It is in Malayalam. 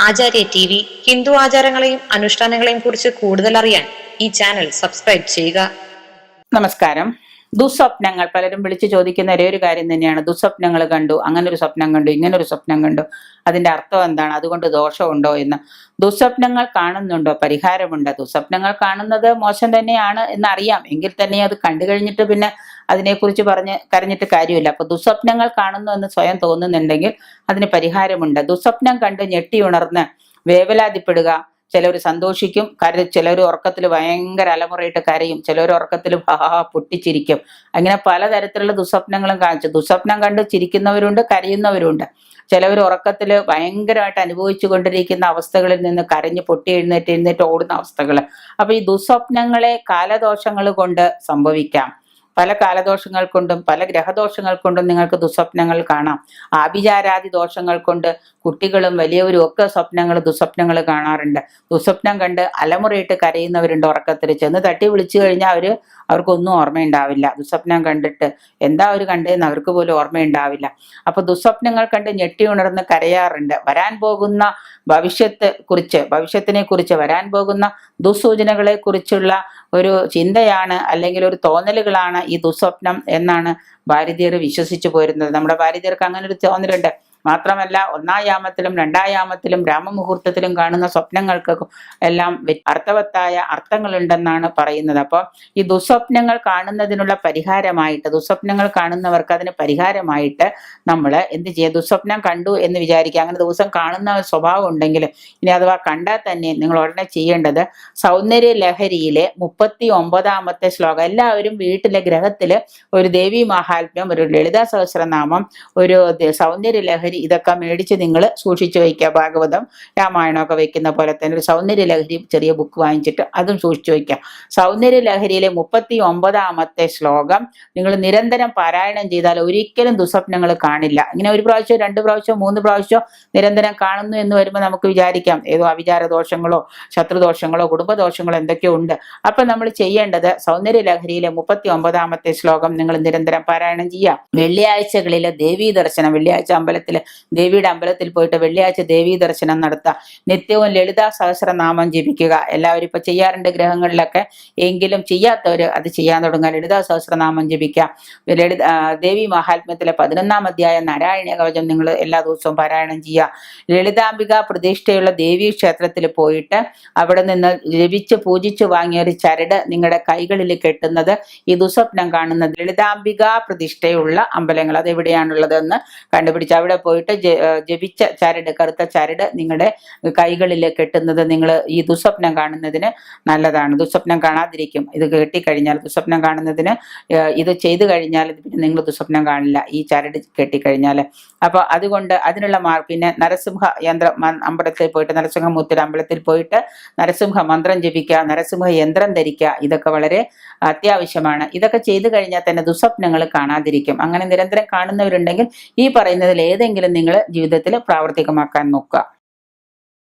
ആചാര്യ ടി വി ഹിന്ദു ആചാരങ്ങളെയും അനുഷ്ഠാനങ്ങളെയും കുറിച്ച് കൂടുതൽ അറിയാൻ ഈ ചാനൽ സബ്സ്ക്രൈബ് ചെയ്യുക. നമസ്കാരം. ദുസ്വപ്നങ്ങൾ പലരും വിളിച്ചു ചോദിക്കുന്ന ഒരേ ഒരു കാര്യം തന്നെയാണ്. ദുസ്വപ്നങ്ങൾ കണ്ടു അങ്ങനെ ഒരു സ്വപ്നം കണ്ടു ഇങ്ങനെ ഒരു സ്വപ്നം കണ്ടു. അതിന്റെ അർത്ഥം എന്താണ്? അതുകൊണ്ട് ദോഷമുണ്ടോ എന്ന്. ദുസ്വപ്നങ്ങൾ കാണുന്നുണ്ടോ? പരിഹാരമുണ്ടോ. ദുസ്വപ്നങ്ങൾ കാണുന്നത് മോശം തന്നെയാണ് എന്നറിയാം. എങ്കിൽ തന്നെ അത് കണ്ടു കഴിഞ്ഞിട്ട് പിന്നെ അതിനെക്കുറിച്ച് പറഞ്ഞ് കരഞ്ഞിട്ട് കാര്യമില്ല. അപ്പൊ ദുസ്വപ്നങ്ങൾ കാണുന്നു എന്ന് സ്വയം തോന്നുന്നുണ്ടെങ്കിൽ അതിന് പരിഹാരമുണ്ട്. ദുസ്വപ്നം കണ്ട് ഞെട്ടി ഉണർന്ന് വേവലാതിപ്പെടുക. ചിലർ സന്തോഷിക്കും. കര ചിലർ ഉറക്കത്തിൽ ഭയങ്കര അലമുറയിട്ട് കരയും. ചിലർ ഉറക്കത്തിൽ ഹാ പൊട്ടിച്ചിരിക്കും. അങ്ങനെ പലതരത്തിലുള്ള ദുസ്വപ്നങ്ങളും കാണിച്ചു. ദുസ്വപ്നം കണ്ട് ചിരിക്കുന്നവരുണ്ട് കരയുന്നവരുണ്ട്. ചിലവർ ഉറക്കത്തിൽ ഭയങ്കരമായിട്ട് അനുഭവിച്ചു കൊണ്ടിരിക്കുന്ന അവസ്ഥകളിൽ നിന്ന് കരഞ്ഞ് പൊട്ടി എഴുന്നേറ്റ് എഴുന്നേറ്റ് ഓടുന്ന അവസ്ഥകൾ അപ്പൊ ഈ ദുസ്വപ്നങ്ങളെ കാലദോഷങ്ങൾ കൊണ്ട് സംഭവിക്കാം. പല കാലദോഷങ്ങൾ കൊണ്ടും പല ഗ്രഹദോഷങ്ങൾ കൊണ്ടും നിങ്ങൾക്ക് ദുസ്വപ്നങ്ങൾ കാണാം. ആഭിചാരാദി ദോഷങ്ങൾ കൊണ്ട് കുട്ടികളും വലിയവരും ഒക്കെ സ്വപ്നങ്ങൾ ദുസ്വപ്നങ്ങൾ കാണാറുണ്ട്. ദുസ്വപ്നം കണ്ട് അലമുറയിട്ട് കരയുന്നവരുണ്ട് ഉറക്കത്തിൽ. ചെന്ന് തട്ടി വിളിച്ചു കഴിഞ്ഞാൽ അവർ അവർക്കൊന്നും ഓർമ്മയുണ്ടാവില്ല. ദുസ്വപ്നം കണ്ടിട്ട് എന്താ അവർ കണ്ടതെന്ന് അവർക്ക് പോലും ഓർമ്മയുണ്ടാവില്ല. അപ്പൊ ദുസ്വപ്നങ്ങൾ കണ്ട് ഞെട്ടി ഉണർന്ന് കരയാറുണ്ട്. വരാൻ പോകുന്ന ഭവിഷ്യത്തെ കുറിച്ച് ഭവിഷ്യത്തിനെ കുറിച്ച് വരാൻ പോകുന്ന ദുസ്സൂചനകളെ കുറിച്ചുള്ള ഒരു ചിന്തയാണ് അല്ലെങ്കിൽ ഒരു തോന്നലുകളാണ് ഈ ദുസ്വപ്നം എന്നാണ് ഭാരതീയർ വിശ്വസിച്ചു പോരുന്നത്. നമ്മുടെ ഭാരതീയർക്ക് അങ്ങനെ ഒരു തോന്നലുണ്ട്. മാത്രമല്ല ഒന്നാം യാമത്തിലും രണ്ടാം യാമത്തിലും രാമമുഹൂർത്തത്തിലും കാണുന്ന സ്വപ്നങ്ങൾക്ക് എല്ലാം അർത്ഥവത്തായ അർത്ഥങ്ങളുണ്ടെന്നാണ് പറയുന്നത്. അപ്പോൾ ഈ ദുസ്വപ്നങ്ങൾ കാണുന്നതിനുള്ള പരിഹാരമായിട്ട് ദുസ്വപ്നങ്ങൾ കാണുന്നവർക്ക് അതിന് പരിഹാരമായിട്ട് നമ്മൾ എന്ത് ചെയ്യുക ദുസ്വപ്നം കണ്ടു എന്ന് വിചാരിക്കുക. അങ്ങനെ ദിവസം കാണുന്ന സ്വഭാവം ഉണ്ടെങ്കിൽ ഇനി അഥവാ കണ്ടാൽ തന്നെ നിങ്ങൾ ഉടനെ ചെയ്യേണ്ടത് സൗന്ദര്യ ലഹരിയിലെ മുപ്പത്തി ഒമ്പതാമത്തെ ശ്ലോകം. എല്ലാവരും വീട്ടിലെ ഗ്രഹത്തിൽ ഒരു ദേവി മഹാത്മ്യം ഒരു ലളിതാ സഹസ്രനാമം ഒരു സൗന്ദര്യ ലഹരി ഇതൊക്കെ മേടിച്ച് നിങ്ങൾ സൂക്ഷിച്ചു വയ്ക്കുക. ഭാഗവതം രാമായണമൊക്കെ വയ്ക്കുന്ന പോലെ തന്നെ ഒരു സൗന്ദര്യ ലഹരി ചെറിയ ബുക്ക് വാങ്ങിച്ചിട്ട് അതും സൂക്ഷിച്ചു വയ്ക്കുക. സൗന്ദര്യ ലഹരിയിലെ മുപ്പത്തി ഒമ്പതാമത്തെ ശ്ലോകം. നിങ്ങൾ നിരന്തരം പാരായണം ചെയ്താൽ ഒരിക്കലും ദുസ്വപ്നങ്ങൾ കാണില്ല. ഇങ്ങനെ ഒരു പ്രാവശ്യം രണ്ട് പ്രാവശ്യം മൂന്ന് പ്രാവശ്യം നിരന്തരം കാണുന്നു എന്ന് വരുമ്പോൾ നമുക്ക് വിചാരിക്കാം ഏതോ അവിചാര ദോഷങ്ങളോ ശത്രുദോഷങ്ങളോ കുടുംബദോഷങ്ങളോ എന്തൊക്കെയോ ഉണ്ട്. അപ്പൊ നമ്മൾ ചെയ്യേണ്ടത് സൗന്ദര്യ ലഹരിയിലെ മുപ്പത്തി ഒമ്പതാമത്തെ ശ്ലോകം. നിങ്ങൾ നിരന്തരം പാരായണം ചെയ്യുക. വെള്ളിയാഴ്ചകളിലെ ദേവീ ദർശനം വെള്ളിയാഴ്ച അമ്പലത്തിൽ ദേവിയുടെ അമ്പലത്തിൽ പോയിട്ട് വെള്ളിയാഴ്ച ദേവീ ദർശനം നടത്തുക നിത്യവും ലളിതാ സഹസ്രനാമം ജപിക്കുക. എല്ലാവരും ഇപ്പൊ ചെയ്യാറുണ്ട് ഗ്രഹങ്ങളിലൊക്കെ. എങ്കിലും ചെയ്യാത്തവർ അത് ചെയ്യാൻ തുടങ്ങുക ലളിതാ സഹസ്രനാമം ജപിക്കുക ലളിത ദേവി മഹാത്മ്യത്തിലെ പതിനൊന്നാം അധ്യായ നാരായണ കവചം നിങ്ങൾ എല്ലാ ദിവസവും പാരായണം ചെയ്യുക. ലളിതാംബിക പ്രതിഷ്ഠയുള്ള ദേവീ ക്ഷേത്രത്തിൽ പോയിട്ട് അവിടെ നിന്ന് ജപിച്ച് പൂജിച്ച് വാങ്ങിയ ഒരു ചരട് നിങ്ങളുടെ കൈകളിൽ കെട്ടുന്നത് ഈ ദുസ്വപ്നം കാണുന്നത് ലളിതാംബിക പ്രതിഷ്ഠയുള്ള അമ്പലങ്ങൾ. അത് എവിടെയാണുള്ളതെന്ന് കണ്ടുപിടിച്ച് അവിടെ പോയിട്ട് ജപിച്ച ചരട് കറുത്ത ചരട് നിങ്ങളുടെ കൈകളിൽ കെട്ടുന്നത് നിങ്ങൾ ഈ ദുസ്വപ്നം കാണുന്നതിന് നല്ലതാണ്. ദുസ്വപ്നം കാണാതിരിക്കും. ഇത് കെട്ടിക്കഴിഞ്ഞാൽ ദുസ്വപ്നം കാണുന്നതിന് ഇത് ചെയ്തു കഴിഞ്ഞാൽ പിന്നെ നിങ്ങൾ ദുസ്വപ്നം കാണില്ല. ഈ ചരട് കെട്ടിക്കഴിഞ്ഞാൽ. അപ്പോൾ അതുകൊണ്ട് അതിനുള്ള മാർ പിന്നെ നരസിംഹ യന്ത്രം അമ്പലത്തിൽ പോയിട്ട് നരസിംഹമൂർത്തിയുടെ അമ്പലത്തിൽ പോയിട്ട് നരസിംഹ മന്ത്രം ജപിക്കുക നരസിംഹ യന്ത്രം ധരിക്കുക ഇതൊക്കെ വളരെ അത്യാവശ്യമാണ്. ഇതൊക്കെ ചെയ്തു കഴിഞ്ഞാൽ തന്നെ ദുസ്വപ്നങ്ങൾ കാണാതിരിക്കും. അങ്ങനെ നിരന്തരം കാണുന്നവരുണ്ടെങ്കിൽ ഈ പറയുന്നതിൽ ഏതെങ്കിലും നിങ്ങൾ ജീവിതത്തിൽ പ്രാവർത്തികമാക്കാൻ നോക്കുക.